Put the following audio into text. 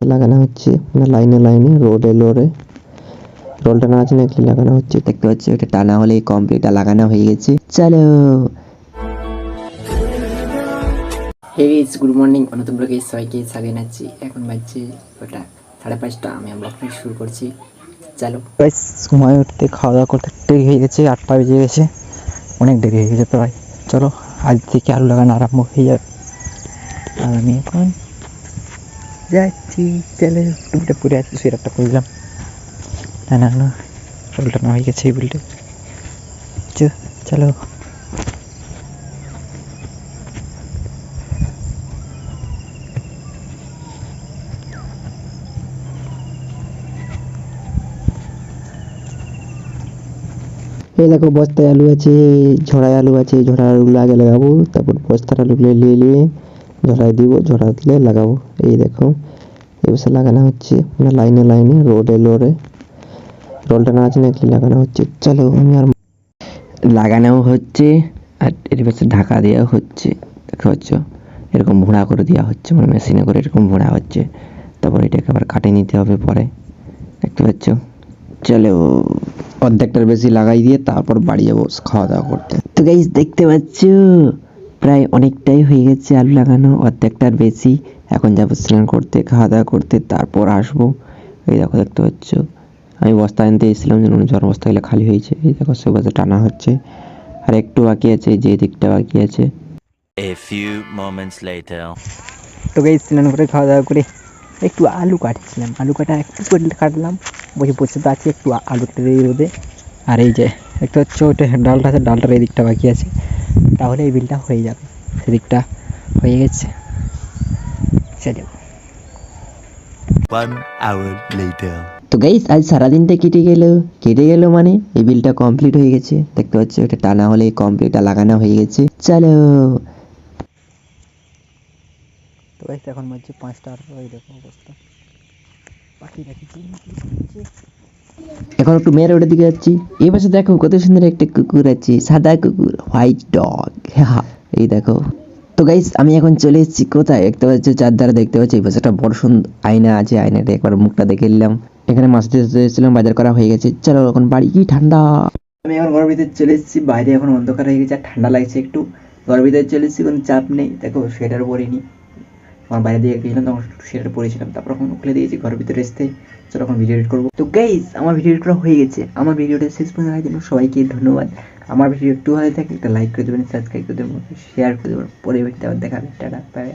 লাগানো হচ্ছে। মানে লাইনে লাইনে রোডে রোডে রোলটা না আছে নাকি লাগানো হচ্ছে? দেখতে পাচ্ছি এটা টানা হলে কমপ্লিট লাগানো হয়ে গেছে। চলো! হে গাইস গুড মর্নিং নতুন ব্লগে সবাইকে স্বাগত জানাচ্ছি। এখন বাজছে ওটা সাড়ে পাঁচটা। আমি ব্লগটা শুরু করছি। চলো। সময় উঠতে খাওয়া দাওয়া করতে দেরি হয়ে গেছে আটটা বেজে গেছে। অনেক দেরি হয়ে গেছে প্রায়। চলো আজ থেকে আলু লাগানো আরম্ভ হয়ে যাবে। আর আমি এখন যাচ্ছি, চলে। টুপিটা পরে আছি সোয়েটারটা পরলাম না না না উল্টানো হয়ে গেছে এই বিলটা চলো। এই দেখো, বস্তায় আলু আছে, ঝড়ায় আলু আছে ঝড়া আলুগুলো আগে লাগাবো, তারপর বস্তার আলুগুলো নিয়ে নিয়ে ঝড়ায় দিব ঝড়া দিলে লাগাবো। এই দেখো এই বছর লাগানো হচ্ছে মানে লাইনে লাইনে, রোডে রোডে। রোলটা না আছে নাকি লাগানো হচ্ছে? চলো আমি আর লাগানো হচ্ছে, আর এর পাশে ঢাকা দেওয়া হচ্ছে। দেখতে পাচ্ছ? এরকম ভোঁড়া করে দেওয়া হচ্ছে মানে মেশিনে করে এরকম ভোঁড়া হচ্ছে। তারপর এটাকে আবার কাটে নিতে হবে পরে। দেখতে পাচ্ছ? চলো, অর্ধেকটার বেশি লাগাই দিয়ে তারপর বাড়ি যাব, খাওয়া দাওয়া করতে। তো গাইজ দেখতে পাচ্ছ? প্রায় অনেকটাই হয়ে গেছে আলু লাগানো অর্ধেকটার বেশি। এখন যাব স্নান করতে খাওয়া দাওয়া করতে তারপর আসব। এই দেখো দেখতে পাচ্ছ? আমি বস্তা আনতে এসেছিলাম যেন ঝড় বস্তাগুলো খালি হয়েছে। এই দেখো সে বস্তা টানা হচ্ছে। আর একটু বাকি আছে যে দিকটা বাকি আছে। A few moments later. তো গেই স্নান করে খাওয়া দাওয়া করে। একটু আলু কাটছিলাম। আলু কাটা একটু করে কাটলাম। বসে বসে তো আছে একটু আলু টেরে রোদে। আর এই যে একটু হচ্ছে ওটা ডালটা আছে ডালটার এই দিকটা বাকি আছে। তাহলে এই বিলটা হয়ে যাবে। সেদিকটা হয়ে গেছে। চলো One hour later. তো গাইস আজ সারাদিনটা কেটে গেল। কেটে গেল মানে এই বিলটা কমপ্লিট হয়ে গেছে। দেখতে পাচ্ছ এটা টানা হলে কমপ্লিট লাগানো হয়ে গেছে। চলো। তো গাইস এখন বাজছে পাঁচটা আর ওই দেখো অবস্থা। পাখি রাখি। এখন একটু মেয়ের ওটার দিকে যাচ্ছি। পাশে দেখো কত সুন্দর একটা কুকুর আছে, সাদা কুকুর হোয়াইট ডগ এই দেখো। তো গাইস আমি এখন চলে এসেছি কোথায়? দেখতে পাচ্ছ, চারধারে দেখতে পাচ্ছি, এই পাশে একটা বড় সুন্দর আয়না আছে আয়নাটা একবার মুখটা দেখে নিলাম। এখানে মাছ দিতে এসেছিলাম, বাজার করা হয়ে গেছে। চলো, এখন বাড়ি কি ঠান্ডা। আমি এখন ঘরের ভিতরে চলে এসেছি, বাইরে এখন অন্ধকার হয়ে গেছে, আর ঠান্ডা লাগছে একটু। ঘরের ভিতরে চলে এসেছি, কোনো চাপ নেই। দেখো সোয়েটার পরিনি আমার বাইরে দিয়ে গেছিলাম তখন সেটা পড়েছিলাম। তারপর এখন খুলে দিয়েছি, ঘরের ভিতরে এসতে চলো এখন ভিডিও এডিট করব। তো গাইজ আমার ভিডিও এডিট করা হয়ে গেছে। আমার ভিডিওটা শেষ পর্যন্ত দেখার জন্য সবাইকে ধন্যবাদ। আমার ভিডিও একটু ভালো থাকে, একটা লাইক করে দেবেন সাবস্ক্রাইব করে দেবেন শেয়ার করে দেবেন। পরে ভিডিওটা আবার দেখাবে। Tata bye